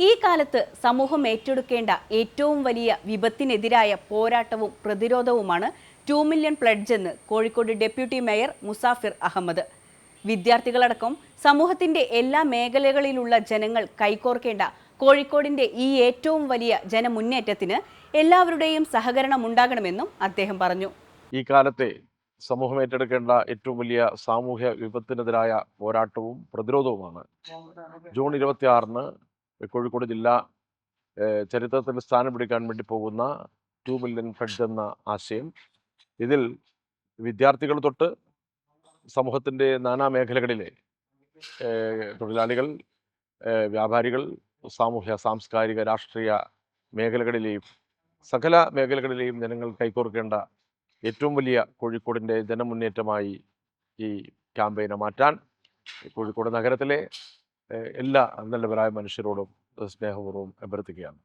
ഈ കാലത്ത് സമൂഹം ഏറ്റെടുക്കേണ്ട ഏറ്റവും വലിയ വിപത്തിനെതിരായ പോരാട്ടവും പ്രതിരോധവുമാണ് ടു മില്യൺ പ്ലഡ്ജ് എന്ന് കോഴിക്കോട് ഡെപ്യൂട്ടി മേയർ മുസാഫിർ അഹമ്മദ്. വിദ്യാർത്ഥികളടക്കം സമൂഹത്തിന്റെ എല്ലാ മേഖലകളിലുള്ള ജനങ്ങൾ കൈകോർക്കേണ്ട കോഴിക്കോടിന്റെ ഈ ഏറ്റവും വലിയ ജനമുന്നേറ്റത്തിന് എല്ലാവരുടെയും സഹകരണം ഉണ്ടാകണമെന്നും അദ്ദേഹം പറഞ്ഞു. ഈ കാലത്തെ സമൂഹം ഏറ്റെടുക്കേണ്ട ഏറ്റവും വലിയ സാമൂഹ്യ വിപത്തിനെതിരായ പോരാട്ടവും പ്രതിരോധവുമാണ്. ജൂൺ ഇരുപത്തിയാറിന് കോഴിക്കോട് ജില്ല ചരിത്രത്തിൽ സ്ഥാനം പിടിക്കാൻ വേണ്ടി പോകുന്ന ടു മില്യൺ ഫ്ലഡ് എന്ന ആശയം. ഇതിൽ വിദ്യാർത്ഥികൾ തൊട്ട് സമൂഹത്തിന്റെ നാനാ മേഖലകളിലെ തൊഴിലാളികൾ വ്യാപാരികൾ സാമൂഹ്യ സാംസ്കാരിക രാഷ്ട്രീയ മേഖലകളിലെയും സകല മേഖലകളിലെയും ജനങ്ങൾ കൈകോർക്കേണ്ട ഏറ്റവും വലിയ കോഴിക്കോടിന്റെ ജനമുന്നേറ്റമായി ഈ ക്യാമ്പയിനെ മാറ്റാൻ കോഴിക്കോട് നഗരത്തിലെ എല്ലാ നല്ലവരായ മനുഷ്യരോടും സ്നേഹപൂർവം അഭ്യർത്ഥിക്കുകയാണ്